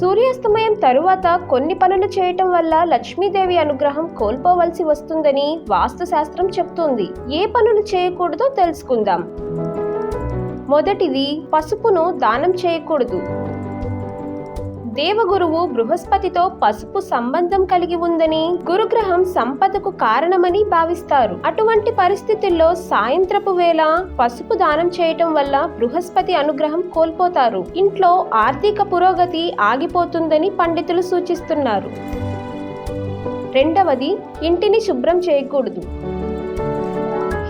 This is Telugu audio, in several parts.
సూర్యాస్తమయం తరువాత కొన్ని పనులు చేయటం వల్ల లక్ష్మీదేవి అనుగ్రహం కోల్పోవలసి వస్తుందని వాస్తు శాస్త్రం చెప్తుంది. ఏ పనులు చేయకూడదో తెలుసుకుందాం. మొదటిది పసుపును దానం చేయకూడదు. దేవగురువు బృహస్పతితో పసుపు సంబంధం కలిగి ఉందని గురుగ్రహం సంపదకు కారణమని భావిస్తారు. అటువంటి పరిస్థితుల్లో సాయంత్రపు వేళ పసుపు దానం చేయటం వల్ల బృహస్పతి అనుగ్రహం కోల్పోతారు. ఇంట్లో ఆర్థిక పురోగతి ఆగిపోతుందని పండితులు సూచిస్తున్నారు. రెండవది ఇంటిని శుభ్రం చేయకూడదు.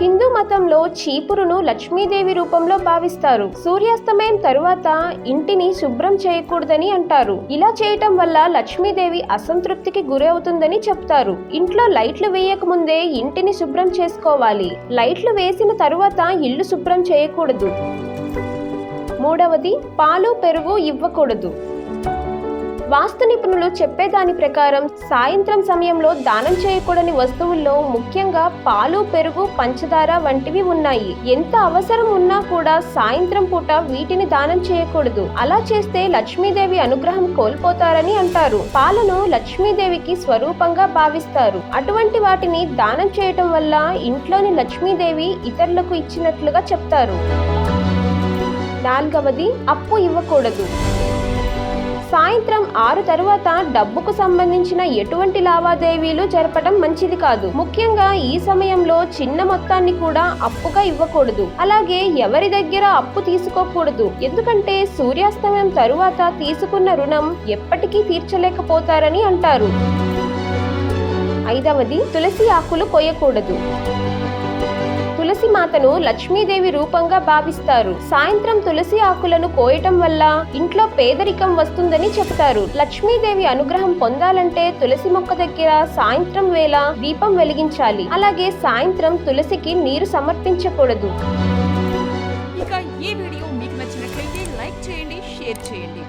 హిందూ మతంలో చీపురును లక్ష్మీదేవి రూపంలో భావిస్తారు. సూర్యాస్తమయం తరువాత ఇంటిని శుభ్రం చేయకూడదని అంటారు. ఇలా చేయటం వల్ల లక్ష్మీదేవి అసంతృప్తికి గురవుతుందని చెప్తారు. ఇంట్లో లైట్లు వేయక ముందే ఇంటిని శుభ్రం చేసుకోవాలి. లైట్లు వేసిన తరువాత ఇల్లు శుభ్రం చేయకూడదు. మూడవది పాలు పెరుగు ఇవ్వకూడదు. వాస్తు నిపుణులు చెప్పేదాని ప్రకారం సాయంత్రం సమయంలో దానం చేయకూడని వస్తువుల్లో ముఖ్యంగా పాలు పెరుగు పంచదార వంటివి ఉన్నాయి. ఎంత అవసరం ఉన్నా కూడా సాయంత్రం పూట వీటిని దానం చేయకూడదు. అలా చేస్తే లక్ష్మీదేవి అనుగ్రహం కోల్పోతారని అంటారు. పాలను లక్ష్మీదేవికి స్వరూపంగా భావిస్తారు. అటువంటి వాటిని దానం చేయటం వల్ల ఇంట్లోని లక్ష్మీదేవి ఇతరులకు ఇచ్చినట్లుగా చెప్తారు. నాలుగవది అప్పు ఇవ్వకూడదు. సాయంత్రం ఆరు తరువాత డబ్బుకు సంబంధించిన ఎటువంటి లావాదేవీలు జరపడం మంచిది కాదు. ముఖ్యంగా ఈ సమయంలో చిన్న మొత్తాన్ని కూడా అప్పుగా ఇవ్వకూడదు. అలాగే ఎవరి దగ్గర అప్పు తీసుకోకూడదు. ఎందుకంటే సూర్యాస్తమయం తరువాత తీసుకున్న రుణం ఎప్పటికీ తీర్చలేకపోతారని అంటారు. ఐదవది తులసి ఆకులు కొయ్యకూడదు తులసి మాతను లక్ష్మీదేవి రూపంగా భావిస్తారు. సాయంత్రం తులసి ఆకులను కోయటం వల్ల ఇంట్లో పేదరికం వస్తుందని చెబుతారు. లక్ష్మీదేవి అనుగ్రహం పొందాలంటే తులసి మొక్క దగ్గర సాయంత్రం వేళ దీపం వెలిగించాలి. అలాగే సాయంత్రం తులసికి నీరు సమర్పించకూడదు. ఇక ఈ వీడియో మీకు నచ్చినట్లయితే లైక్ చేయండి షేర్ చేయండి.